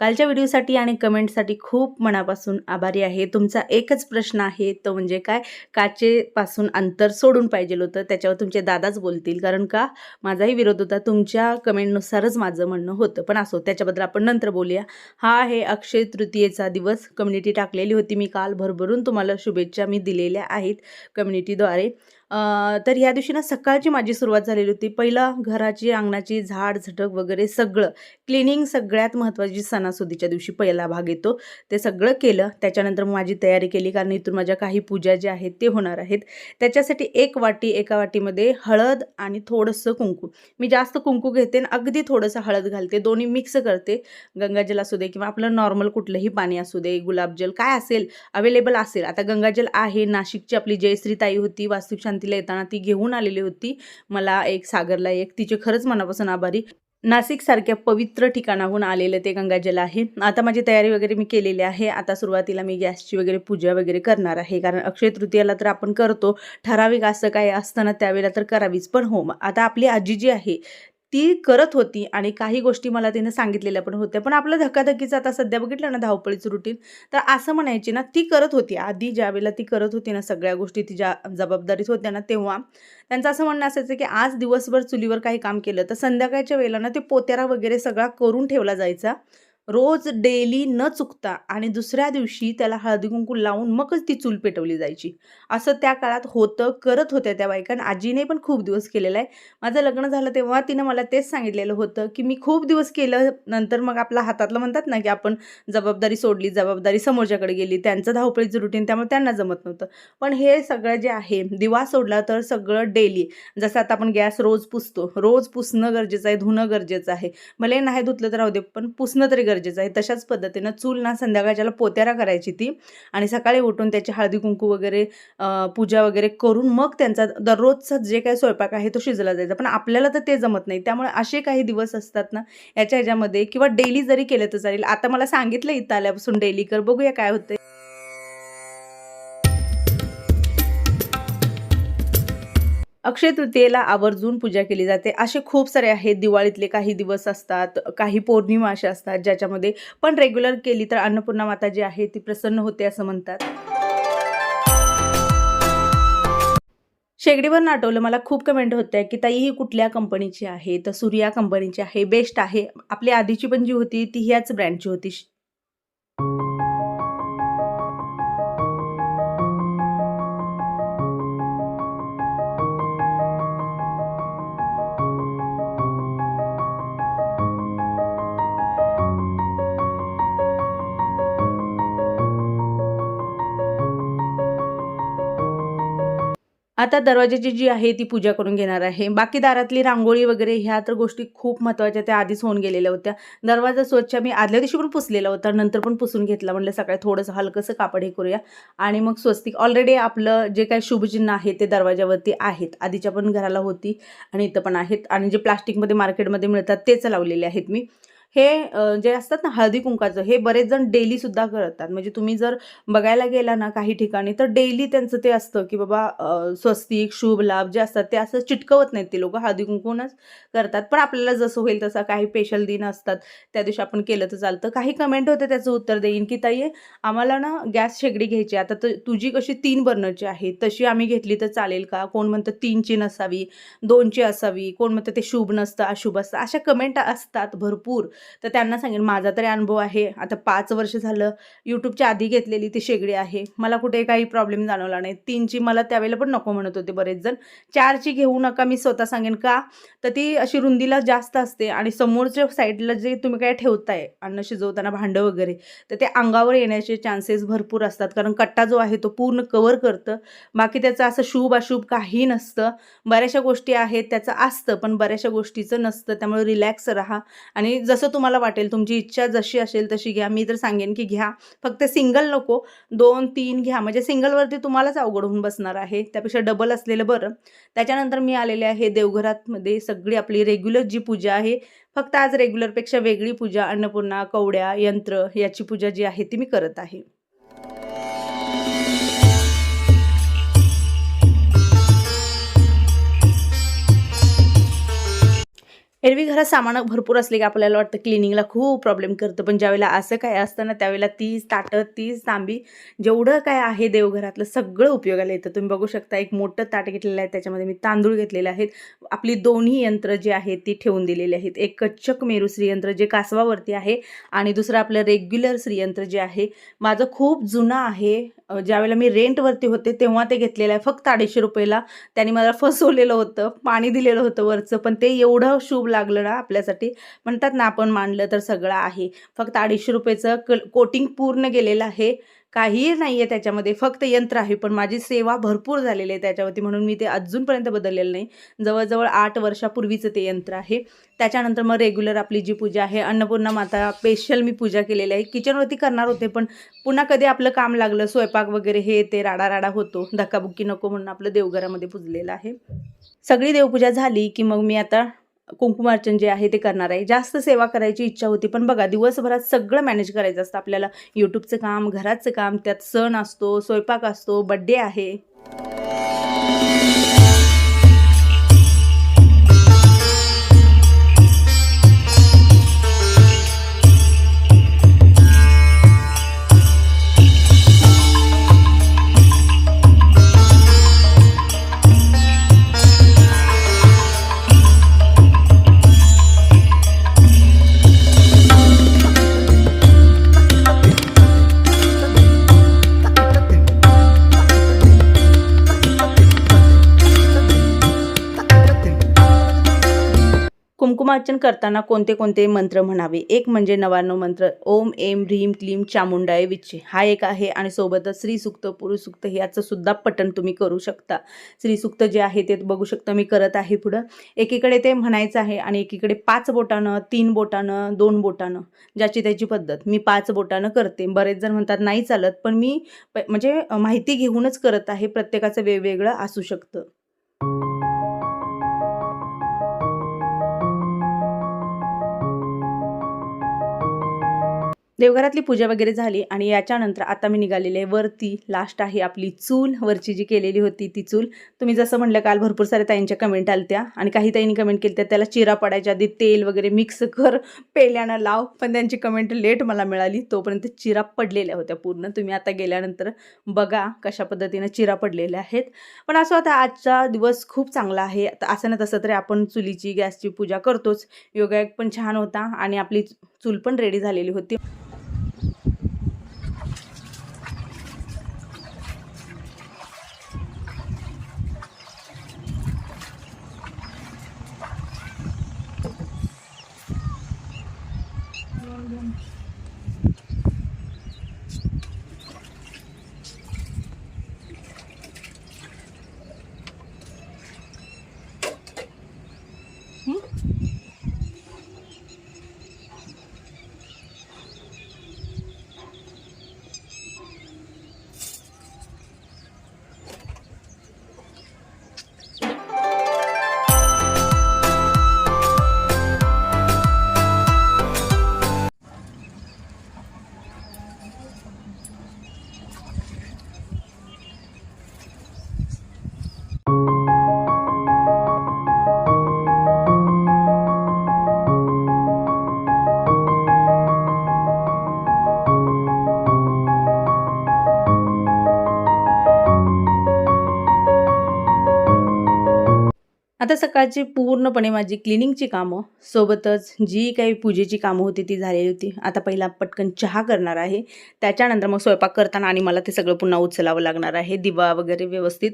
कालच्या व्हिडिओसाठी आणि कमेंटसाठी खूप मनापासून आभारी आहे. तुमचा एकच प्रश्न आहे तो म्हणजे काय? काचेपासून अंतर सोडून पाहिजे होतं त्याच्यावर तुमचे दादाच बोलतील. कारण का? माझाही विरोध होता तुमच्या कमेंटनुसारच माझं म्हणणं होतं. पण असो त्याच्याबद्दल आपण नंतर बोलूया. हा आहे अक्षय तृतीयेचा दिवस. कम्युनिटी टाकलेली होती मी काल. भरभरून तुम्हाला शुभेच्छा मी दिलेल्या आहेत कम्युनिटीद्वारे. तर ह्या दिवशी ना सकाळची माझी सुरुवात झालेली होती. पहिला घराची अंगणाची झाड झटक वगैरे सगळं क्लिनिंग सगळ्यात महत्त्वाची सणासुदीच्या दिवशी पहिला भाग येतो. ते सगळं केलं. त्याच्यानंतर मग माझी तयारी केली कारण इथून माझ्या काही पूजा ज्या आहेत ते होणार आहेत. त्याच्यासाठी एक वाटी एका वाटीमध्ये हळद आणि थोडंसं कुंकू. मी जास्त कुंकू घेते आणि अगदी थोडंसं हळद घालते. दोन्ही मिक्स करते. गंगाजल असू दे किंवा आपलं नॉर्मल कुठलंही पाणी असू दे गुलाबजल काय असेल अवेलेबल असेल. आता गंगाजल आहे नाशिकची आपली जयश्रीताई होती वास्तुक तिला येताना ती घेऊन आलेली होती. मला एक सागरला एक तिचे खरंच मनापासून आभारी. नाशिकसारख्या पवित्र ठिकाणाहून आलेलं ते गंगाजल आहे. आता माझी तयारी वगैरे मी केलेली आहे. आता सुरुवातीला मी गॅसची वगैरे पूजा वगैरे करणार आहे. कारण अक्षय तृतीयाला तर आपण करतो. ठराविक असं काय असतं ना त्यावेळेला तर करावीच. पण हो मग आता आपली आजी जी आहे ती करत होती आणि काही गोष्टी मला तिने सांगितलेल्या पण होत्या. पण आपलं धकाधकीचं आता सध्या बघितलं ना धावपळीचं रुटीन तर असं म्हणायची ना ती करत होती. आधी ज्यावेळेला ती करत होती ना सगळ्या गोष्टी तिच्या जबाबदारीत होत्या ना तेव्हा त्यांचं असं म्हणणं असायचं की आज दिवसभर चुलीवर काही काम केलं तर संध्याकाळच्या वेळेला ना ते पोत्यारा वगैरे सगळा करून ठेवला जायचा. रोज डेली न चुकता आणि दुसऱ्या दिवशी त्याला हळदी कुंकू लावून मगच ती चूल पेटवली जायची. असं त्या काळात होतं करत होत्या त्या बायकांना आजीने पण खूप दिवस केलेलं आहे. माझं लग्न झालं तेव्हा तिनं मला तेच सांगितलेलं होतं की मी खूप दिवस केलं नंतर मग आपला हातातलं म्हणतात ना की आपण जबाबदारी सोडली जबाबदारी समोरच्याकडे गेली त्यांचं धावपळीचं रुटीन त्यामुळे त्यांना जमत नव्हतं. पण हे सगळं जे आहे दिवा सोडला तर सगळं डेली जसं आता आपण गॅस रोज पुसतो रोज पुसणं गरजेचं आहे धुणं गरजेचं आहे. भले नाही धुतलं तर राहू दे पण पुसणं तरी गरजेचं आहे. तशाच पद्धतीनं चूल ना संध्याकाळच्याला पोत्यारा करायची ती आणि सकाळी उठून त्याची हळदी कुंकू वगैरे पूजा वगैरे करून मग त्यांचा दररोजचा जे काही स्वयंपाक आहे तो शिजला जायचा. पण आपल्याला तर ते जमत नाही. त्यामुळे असे काही दिवस असतात ना याच्या ह्याच्यामध्ये किंवा डेली जरी केलं तर चालेल. आता मला सांगितलं इथं आल्यापासून डेली कर. बघूया काय होतं अक्षय तृतीयेला आवर्जून पूजा केली जाते. असे खूप सारे आहेत. दिवाळीतले काही दिवस असतात काही पौर्णिमा अशा असतात ज्याच्यामध्ये पण रेग्युलर केली तर अन्नपूर्णा माता जी आहे ती प्रसन्न होते असं म्हणतात. शेगडीवर नाटवलं मला खूप कमेंट होत्या की ताई ही कुठल्या कंपनीची आहे? तर सूर्या कंपनीची आहे. बेस्ट आहे. आपली आधीची पण जी होती ती ह्याच ब्रँडची होती. आता दरवाजाची जी आहे ती पूजा करून घेणार आहे. बाकी दारातली रांगोळी वगैरे ह्या तर गोष्टी खूप महत्त्वाच्या त्या आधीच होऊन गेलेल्या होत्या. दरवाजा स्वच्छ मी आदल्या दिवशी पण पुसलेला होता. नंतर पण पुसून घेतला. म्हणलं सकाळी थोडंसं हलकंसं कापड हे करूया. आणि मग स्वस्तिक ऑलरेडी आपलं जे काही शुभचिन्ह आहे ते दरवाजावरती आहेत. आधीच्या पण घराला होती आणि इथं पण आहेत. आणि जे प्लास्टिकमध्ये मार्केटमध्ये मिळतात तेच लावलेले आहेत मी. हे जे असतात ना हळदी कुंकाचं हे बरेच जण डेलीसुद्धा करतात. म्हणजे तुम्ही जर बघायला गेला ना काही ठिकाणी तर डेली त्यांचं ते असतं की बाबा स्वस्तिक शुभ लाभ जे असतात ते असं चिटकवत नाहीत ते लोक. हळदी कुंकूनच करतात. पण आपल्याला जसं होईल तसं काही स्पेशल दिन असतात त्या दिवशी आपण केलं तर चालतं. काही कमेंट होते त्याचं उत्तर देईन की ताई आम्हाला ना गॅस शेगडी घ्यायची आता तर तुझी कशी तीन बर्नरची आहे. तशी आम्ही घेतली तर चालेल का? कोण म्हणतं तीनची नसावी दोनची असावी. कोण म्हणतं ते शुभ नसतं अशुभ असतं. अशा कमेंट असतात भरपूर. तर त्यांना सांगेन माझा तरी अनुभव आहे. आता पाच वर्ष झालं यूट्यूबच्या आधी घेतलेली ती शेगडी आहे. मला कुठे काही प्रॉब्लेम जाणवला नाही. तीनची मला त्यावेळेला पण नको म्हणत होते बरेच जण. चारची घेऊ नका मी स्वतः सांगेन का? तर ती अशी रुंदीला जास्त असते आणि समोरच्या साईडला जे तुम्ही काय ठेवताय अन्न शिजवताना भांडं वगैरे तर ते अंगावर येण्याचे चान्सेस भरपूर असतात. कारण कट्टा जो आहे तो पूर्ण कवर करतं. बाकी त्याचं असं शुभ अशुभ काही नसतं. बऱ्याचशा गोष्टी आहेत त्याचं असतं पण बऱ्याचशा गोष्टीचं नसतं. त्यामुळे रिलॅक्स राहा. आणि जसं तुम्हाला वाटेल तुमची इच्छा जशी असेल तशी घ्या. मी तर सांगेन की घ्या. फक्त सिंगल नको. दोन तीन घ्या. म्हणजे सिंगलवरती तुम्हालाच अवघड होऊन बसणार आहे. त्यापेक्षा डबल असलेलं बरं. त्याच्यानंतर मी आलेले आहे देवघरातमध्ये. सगळी आपली रेग्युलर जी पूजा आहे फक्त आज रेग्युलरपेक्षा वेगळी पूजा अन्नपूर्णा कवड्या यंत्र याची पूजा जी आहे ती मी करत आहे. एरवी घरात सामान भरपूर असले की आपल्याला वाटतं क्लिनिंगला खूप प्रॉब्लेम करतं. पण ज्यावेळेला असं काय असतं ना त्यावेळेला तीच ताटं तीच तांबी जेवढं काय आहे देवघरातलं सगळं उपयोगाला येतं. तुम्ही बघू शकता एक मोठं ताट घेतलेलं आहे त्याच्यामध्ये मी तांदूळ घेतलेले आहेत. आपली दोन्ही यंत्र जी आहेत ती ठेवून दिलेली आहेत. एक कच्चक मेरू श्रीयंत्र जे कासवावरती आहे आणि दुसरं आपलं रेग्युलर श्रीयंत्र जे आहे माझं खूप जुनं आहे. ज्यावेळेला मी रेंटवरती होते तेव्हा ते घेतलेलं आहे. फक्त अडीचशे रुपयेला त्यांनी मला फसवलेलं होतं पाणी दिलेलं होतं वरचं पण ते एवढं शुभ लागलं ना आपल्यासाठी. म्हणतात ना आपण मानलं तर सगळं आहे. फक्त अडीचशे रुपयेचं क कोटिंग पूर्ण गेलेलं आहे. काहीही नाही आहे त्याच्यामध्ये फक्त यंत्र आहे. पण माझी सेवा भरपूर झालेली आहे त्याच्यावरती म्हणून मी ते अजूनपर्यंत बदललेलं नाही. जवळजवळ आठ वर्षापूर्वीचं ते यंत्र आहे. त्याच्यानंतर मग रेग्युलर आपली जी पूजा आहे अन्नपूर्णा माता स्पेशल मी पूजा केलेली आहे. किचनवरती करणार होते पण पुन्हा कधी आपलं काम लागलं स्वयंपाक वगैरे हे ते राडा राडा होतो. धक्काबुक्की नको म्हणून आपलं देवघरामध्ये पुजलेलं आहे. सगळी देवपूजा झाली की मग मी आता कुंकुमार्चन जे आहे ते करणार आहे. जास्त सेवा करायची इच्छा होती पण बघा दिवसभरात सगळं मॅनेज करायचं असतं आपल्याला. यूट्यूबचं काम घराचं काम त्यात सण असतो स्वयंपाक असतो बड्डे आहे. कुंकुमार्चन करताना कोणते कोणते मंत्र म्हणावे? एक म्हणजे नवानो मंत्र ओम एम ह्रीम क्लीम चामुंडाय विच्छे हा एक आहे आणि सोबतच श्रीसुक्त पुरुषसुक्त याचं सुद्धा पठण तुम्ही करू शकता. श्रीसुक्त जे आहे ते बघू शकता मी करत आहे पुढं. एकीकडे ते म्हणायचं आहे आणि एकीकडे पाच बोटानं तीन बोटानं दोन बोटानं ज्याची त्याची पद्धत. मी पाच बोटानं करते. बरेच जण म्हणतात नाही चालत. पण मी प- म्हणजे माहिती घेऊनच करत आहे प्रत्येकाचं वेगवेगळं असू शकतं. देवघरातली पूजा वगैरे झाली आणि याच्यानंतर आता मी निघालेले आहे. वरती लास्ट आहे आपली चूल. वरची जी केलेली होती ती चूल. तुम्ही जसं म्हणलं काल भरपूर साऱ्या ताईंच्या कमेंट आल्या आणि काही ताईंनी कमेंट केली त्याला चिरा पडायच्या आधी तेल वगैरे मिक्स कर पेल्यानं लाव. पण त्यांची कमेंट लेट मला मिळाली. तोपर्यंत चिरा पडलेल्या होत्या पूर्ण. तुम्ही आता गेल्यानंतर बघा कशा पद्धतीनं चिरा पडलेल्या आहेत. पण असं आता आजचा दिवस खूप चांगला आहे. आता असं ना तसं तरी आपण चुलीची गॅसची पूजा करतोच. योगायोग पण छान होता आणि आपली चूल पण रेडी झालेली होती. आता सकाळची पूर्णपणे माझी क्लिनिंगची कामं. सोबतच जी काही पूजेची कामं होती ती झालेली होती. आता पहिला पटकन चहा करणार आहे. त्याच्यानंतर मग स्वयंपाक करताना आणि मला ते सगळं पुन्हा उचलावं लागणार आहे. दिवा वगैरे व्यवस्थित.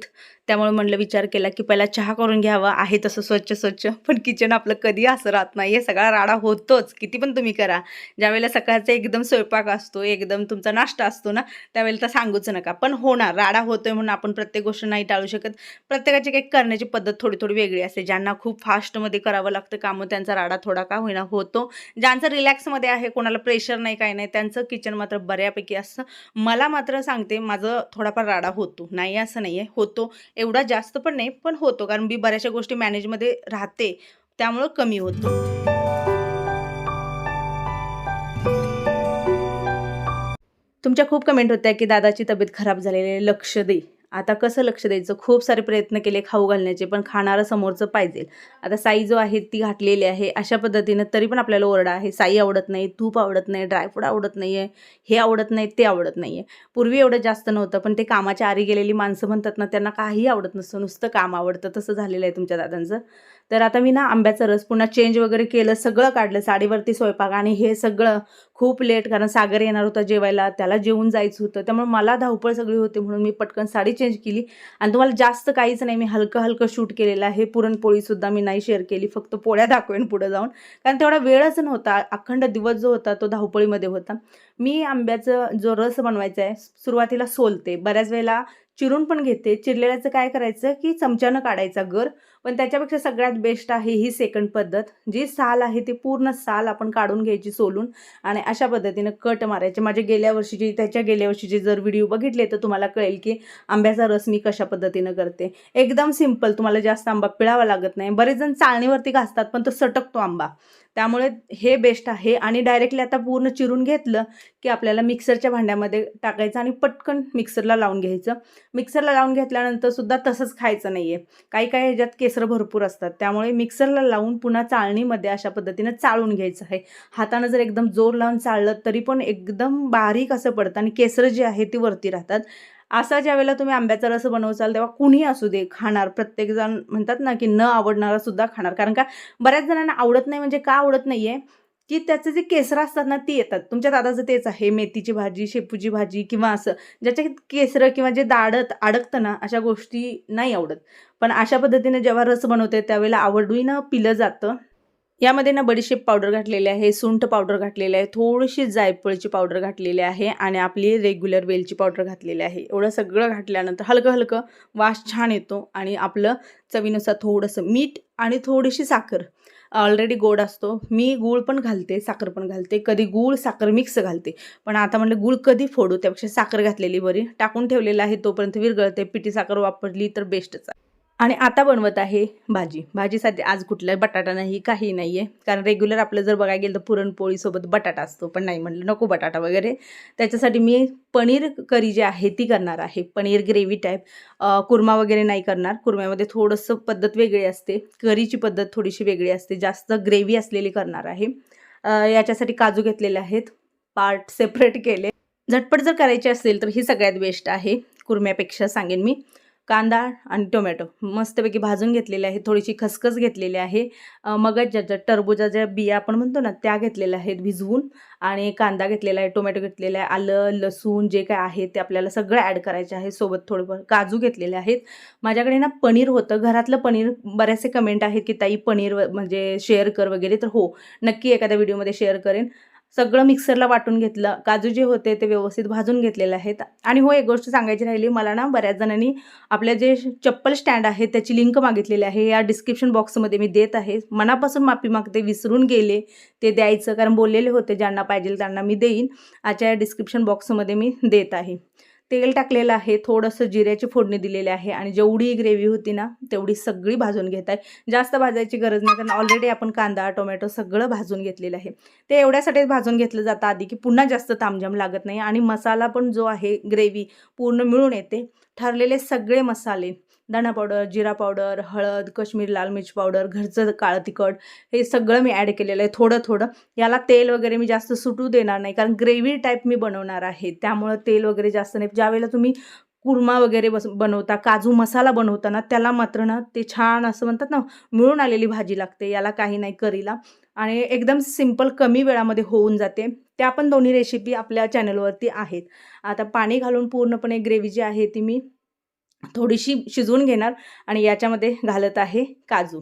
त्यामुळे म्हणलं विचार केला की पहिला चहा करून घ्यावा. आहे तसं स्वच्छ स्वच्छ. पण किचन आपलं कधी असं राहत नाही. हे सगळा राडा होतोच. किती पण तुम्ही करा. ज्यावेळेला सकाळचा एकदम स्वयंपाक असतो एकदम तुमचा नाश्ता असतो ना त्यावेळेला तर सांगूच नका. पण होणार. राडा होतोय म्हणून आपण प्रत्येक गोष्ट नाही टाळू शकत. प्रत्येकाची काही करण्याची पद्धत थोडी थोडी वेगळी असते. ज्यांना खूप फास्टमध्ये करावं लागतं कामं त्यांचा राडा थोडा का होईना होतो. ज्यांचं रिलॅक्समध्ये आहे कोणाला प्रेशर नाही काही नाही त्यांचं किचन मात्र बऱ्यापैकी असतं. मला मात्र सांगते माझं थोडाफार राडा होतो. नाही असं नाही आहे होतो. एवढा जास्त पण नाही पण होतो. कारण मी बऱ्याचशा गोष्टी मॅनेजमध्ये राहते. त्यामुळं कमी होतो. तुमच्या खूप कमेंट होत्या की दादाची तब्येत खराब झालेली आहे. लक्ष दे. आता कसं लक्ष द्यायचं? खूप सारे प्रयत्न केले खाऊ घालण्याचे पण खाणारं समोरचं पाहिजे. आता साई जो आहे ती घातलेली आहे अशा पद्धतीनं तरी पण आपल्याला ओरडा आहे. साई आवडत नाही तूप आवडत नाही ड्रायफ्रूट आवडत नाही आहे हे आवडत नाही ते आवडत नाही आहे पूर्वी एवढं जास्त नव्हतं पण ते कामाच्या आरी गेलेली माणसं म्हणतात ना त्यांना काही आवडत नसतं. नुसतं काम आवडतं. तसं झालेलं आहे तुमच्या दादांचं. तर आता मी ना आंब्याचा रस पुन्हा चेंज वगैरे केलं सगळं काढलं साडीवरती स्वयंपाक आणि हे सगळं खूप लेट कारण सागर येणार होता जेवायला त्याला जेवून जायचं होतं. त्यामुळे मला धावपळ सगळी होती म्हणून मी पटकन साडी चेंज केली. आणि तुम्हाला जास्त काहीच नाही मी हलकं हलकं शूट केलेलं आहे. पुरणपोळीसुद्धा मी नाही शेअर केली फक्त पोळ्या दाखवेन पुढे जाऊन. कारण तेवढा वेळच नव्हता अखंड दिवस जो होता तो धावपळीमध्ये होता. मी आंब्याचं जो रस बनवायचा आहे सुरुवातीला सोलते. बऱ्याच वेळेला चिरून पण घेते. चिरलेल्याचं काय करायचं की चमच्यानं काढायचा गर. पण त्याच्यापेक्षा सगळ्यात बेस्ट आहे ही सेकंड पद्धत. जी साल आहे ती पूर्ण साल आपण काढून घ्यायची सोलून आणि अशा पद्धतीनं कट मारायचे. माझे गेल्या वर्षीची त्याच्या गेल्या वर्षीचे जर व्हिडिओ बघितले तर तुम्हाला कळेल की आंब्याचा रस मी कशा पद्धतीनं करते. एकदम सिंपल तुम्हाला जास्त आंबा पिळावा लागत नाही. बरेच जण चाळणीवरती घासतात पण तो सटकतो आंबा. त्यामुळे हे बेस्ट आहे आणि डायरेक्टली आता पूर्ण चिरून घेतलं की आपल्याला मिक्सरच्या भांड्यामध्ये टाकायचं आणि पटकन मिक्सरला लावून घ्यायचं. मिक्सरला लावून घेतल्यानंतर सुद्धा तसंच खायचं नाही आहे काही काही ह्याच्यात केस केसर भरपूर असतात. त्यामुळे मिक्सरला लावून पुन्हा चाळणीमध्ये अशा पद्धतीनं चाळून घ्यायचं आहे. हातानं जर एकदम जोर लावून चाळलं तरी पण एकदम बारीक असं पडतं आणि केसर जी आहे ती वरती राहतात. असा ज्यावेळेला तुम्ही आंब्याचा रस बनवचाल तेव्हा कुणी असू दे खाणार. प्रत्येकजण म्हणतात ना की न आवडणारा सुद्धा खाणार. कारण का बऱ्याच जणांना आवडत नाही म्हणजे का आवडत नाही आहे की त्याचे जे केसरं असतात ना ती येतात. तुमच्या दादाचं तेच आहे मेथीची भाजी शेपूची भाजी किंवा असं. ज्याच्या केसरं किंवा जे दाडत अडकतं ना अशा गोष्टी नाही आवडत. पण अशा पद्धतीने जेव्हा रस बनवते त्यावेळेला आवडून पिलं जातं. यामध्ये ना बडीशेप पावडर घातलेली आहे सुंठ पावडर घातलेली आहे थोडीशी जायफळची पावडर घातलेली आहे आणि आपली रेग्युलर वेलची पावडर घातलेली आहे. एवढं सगळं घातल्यानंतर हलकं हलकं वास छान येतो आणि आपलं चवीनुसार थोडंसं मीठ आणि थोडीशी साखर. ऑलरेडी गोड असतो. मी गूळ पण घालते साखर पण घालते. कधी गूळ साखर मिक्स घालते. पण आता म्हणलं गूळ कधी फोडू? त्यापेक्षा साखर घातलेली बरी. टाकून ठेवलेलं आहे तोपर्यंत विरगळते पिठी साखर वापरली तर बेस्टच आहे. आणि आता बनवत आहे भाजी. भाजीसाठी आज कुठला बटाटा नाही काही नाही आहे कारण रेग्युलर आपलं जर बघायला गेलं तर पुरणपोळीसोबत बटाटा असतो. पण नाही म्हटलं नको बटाटा वगैरे. त्याच्यासाठी मी पनीर करी जी आहे ती करणार आहे. पनीर ग्रेव्ही टाईप कुर्मा वगैरे नाही करणार. कुर्म्यामध्ये थोडंसं पद्धत वेगळी असते. करीची पद्धत थोडीशी वेगळी असते. जास्त ग्रेव्ही असलेली करणार आहे. याच्यासाठी काजू घेतलेले आहेत. पार्ट सेपरेट केले. झटपट जर करायचे असेल तर ही सगळ्यात बेस्ट आहे. कुर्म्यापेक्षा सांगेन मी. कांदा आणि टोमॅटो मस्तपैकी भाजून घेतलेले आहे थोडीशी खसखस घेतलेली आहे. मगज ज्याच्या टरबुजाच्या बिया आपण म्हणतो ना त्या घेतलेल्या आहेत भिजवून आणि कांदा घेतलेला आहे टोमॅटो घेतलेला आहे आलं लसूण जे काय आहे ते आपल्याला सगळं ॲड करायचे आहे. सोबत थोडंफार काजू घेतलेले आहेत. माझ्याकडे ना पनीर होतं. घरातलं पनीर बऱ्याचसे कमेंट आहेत की ताई पनीर म्हणजे शेअर कर वगैरे. तर हो नक्की एखाद्या व्हिडिओमध्ये शेअर करेन. सगळं मिक्सरला वाटून घेतलं. काजू जे होते ते व्यवस्थित भाजून घेतलेले आहेत. आणि हो एक गोष्ट सांगायची राहिली मला ना बऱ्याच जणांनी आपल्या जे चप्पल स्टँड आहे त्याची लिंक मागितलेली आहे. या डिस्क्रिप्शन बॉक्समध्ये मी देत आहे. मनापासून माफी मागते विसरून गेले ते द्यायचं. कारण बोललेले होते ज्यांना पाहिजे त्यांना मी देईन. आजच्या या डिस्क्रिप्शन बॉक्समध्ये मी देत आहे. तेल टाकलेलं आहे थोडंसं जिऱ्याची फोडणी दिलेली आहे आणि जेवढी ग्रेव्ही होती ना तेवढी सगळी भाजून घेत आहे. जास्त भाजायची गरज नाही कारण ऑलरेडी आपण कांदा टोमॅटो सगळं भाजून घेतलेलं आहे. ते एवढ्यासाठीच भाजून घेतलं जातं आधी की पुन्हा जास्त तामजाम लागत नाही आणि मसाला पण जो आहे ग्रेव्ही पूर्ण मिळून येते. ठरलेले सगळे मसाले धणा पावडर जिरा पावडर हळद कश्मीर लाल मिर्च पावडर घरचं काळं तिखट हे सगळं मी ॲड केलेलं आहे थोडं थोडं. याला तेल वगैरे मी जास्त सुटू देणार नाही कारण ग्रेव्ही टाईप मी बनवणार आहे. त्यामुळं तेल वगैरे जास्त नाही. ज्यावेळेला तुम्ही कुर्मा वगैरे बस बनवता काजू मसाला बनवताना त्याला मात्र ना ते छान असं म्हणतात ना मिळून आलेली भाजी लागते. याला काही नाही करीला. आणि एकदम सिंपल कमी वेळामध्ये होऊन जाते. त्या पण दोन्ही रेसिपी आपल्या चॅनलवरती आहेत. आता पाणी घालून पूर्णपणे ग्रेव्ही जी आहे ती मी थोडीशी शिजवून घेणार आणि याच्यामध्ये घालत आहे काजू.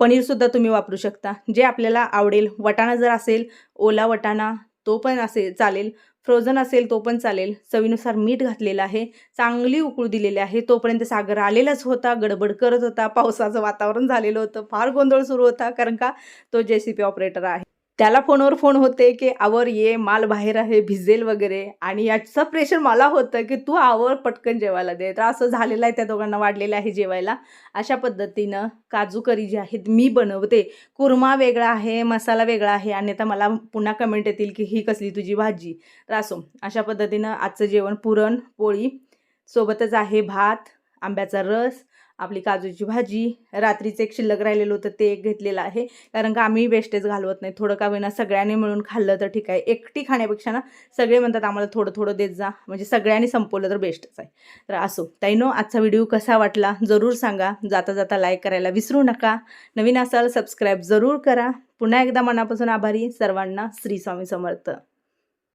पनीरसुद्धा तुम्ही वापरू शकता. जे आपल्याला आवडेल. वटाणा जर असेल ओला वटाणा तो पण असेल चालेल. फ्रोझन असेल तो पण चालेल. चवीनुसार मीठ घातलेलं आहे. चांगली उकळू दिलेली आहे. तोपर्यंत सागर आलेलाच होता गडबड करत होता. पावसाचं वातावरण झालेलं होतं. फार गोंधळ सुरू होता कारण का? तो जे सी पी ऑपरेटर आहे. त्याला फोनवर फोन होते की आवर ये माल बाहेर आहे भिजेल वगैरे. आणि याचं प्रेशर मला होतं की तू आवर पटकन जेवायला दे. तर असं झालेलं आहे त्या दोघांना वाढलेलं आहे जेवायला. अशा पद्धतीनं काजू करी जी आहेत मी बनवते. कुर्मा वेगळा आहे मसाला वेगळा आहे. आणि आता मला पुन्हा कमेंट येतील की ही कसली तुझी भाजी? तर असो. अशा पद्धतीनं आजचं जेवण पुरण पोळी. सोबतच आहे भात आंब्याचा रस आपली काजूची भाजी रात्रीचं एक शिल्लक राहिलेलं होतं ते एक घेतलेलं आहे. कारण का आम्ही वेस्टेज घालवत नाही. थोडं का होईना सगळ्यांनी मिळून खाल्लं तर ठीक आहे. एकटी खाण्यापेक्षा ना सगळे म्हणतात आम्हाला थोडं थोडं देत जा. म्हणजे सगळ्यांनी संपवलं तर बेस्टच आहे. तर असो. ताईनो आजचा व्हिडिओ कसा वाटला जरूर सांगा. जाता जाता लाईक करायला विसरू नका. नवीन असाल सबस्क्राईब जरूर करा. पुन्हा एकदा मनापासून आभारी. सर्वांना श्री स्वामी समर्थ.